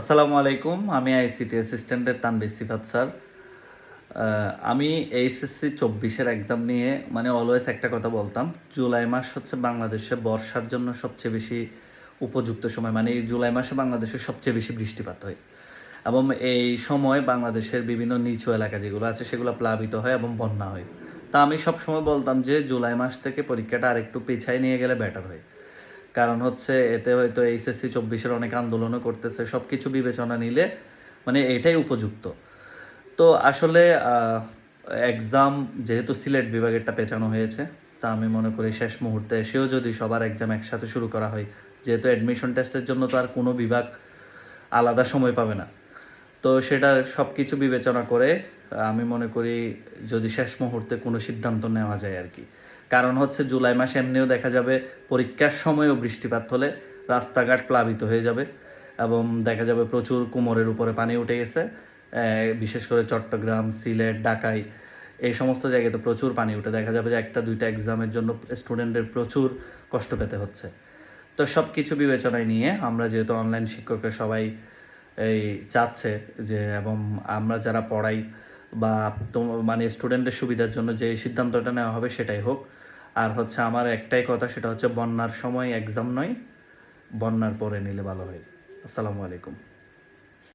আসসালামু আলাইকুম, আমি আইসিটি অ্যাসিস্ট্যান্টের তানবির সিফাত স্যার। আমি এইচএসসি চব্বিশের এক্সাম নিয়ে মানে অলওয়েজ একটা কথা বলতাম, জুলাই মাস হচ্ছে বাংলাদেশে বর্ষার জন্য সবচেয়ে বেশি উপযুক্ত সময় মানে এই জুলাই মাসে বাংলাদেশে সবচেয়ে বেশি বৃষ্টিপাত হয়। এবং এই সময় বাংলাদেশের বিভিন্ন নিচু এলাকা যেগুলো আছে, সেগুলো প্লাবিত হয় এবং বন্যা হয়। তা আমি সবসময় বলতাম যে, জুলাই মাস থেকে পরীক্ষাটা আরেকটু পেছায় নিয়ে গেলে বেটার হয়। কারণ হচ্ছে এতে হয়তো এইচএসসি চব্বিশের অনেক আন্দোলনও করতেছে সব কিছু বিবেচনা নিলে মানে এটাই উপযুক্ত। তো আসলে এক্সাম যেহেতু সিলেট বিভাগেরটা পেছানো হয়েছে, তা আমি মনে করি শেষ মুহূর্তে এসেও যদি সবার এক্সাম একসাথে শুরু করা হয়, যেহেতু অ্যাডমিশন টেস্টের জন্য তো আর কোনো বিভাগ আলাদা সময় পাবে না। তো সেটা সব কিছু বিবেচনা করে, আমি মনে করি যদি শেষ মুহূর্তে কোনো সিদ্ধান্ত নেওয়া যায় আর কি। কারণ হচ্ছে জুলাই মাসে এমনিও দেখা যাবে পরীক্ষার সময়ও বৃষ্টিপাত হলে রাস্তাঘাট প্লাবিত হয়ে যাবে এবং দেখা যাবে প্রচুর কুমোরের উপরে পানি উঠে গেছে। বিশেষ করে চট্টগ্রাম, সিলেট, ঢাকায় এই সমস্ত জায়গায় তো প্রচুর পানি উঠে, দেখা যাবে যে একটা দুইটা এক্সামের জন্য স্টুডেন্টের প্রচুর কষ্ট পেতে হচ্ছে। তো সব কিছু বিবেচনায় নিয়ে আমরা যেহেতু অনলাইন শিক্ষকের সবাই এই চাচ্ছে যে, এবং আমরা যারা পড়াই বা মানে স্টুডেন্টের সুবিধার জন্য যে সিদ্ধান্তটা নেওয়া হবে সেটাই হোক। আর হচ্ছে আমার একটাই কথা, সেটা হচ্ছে বন্যার সময় এক্সাম নয়, বন্যার পরে নিলে ভালো হয়। আসসালামু আলাইকুম।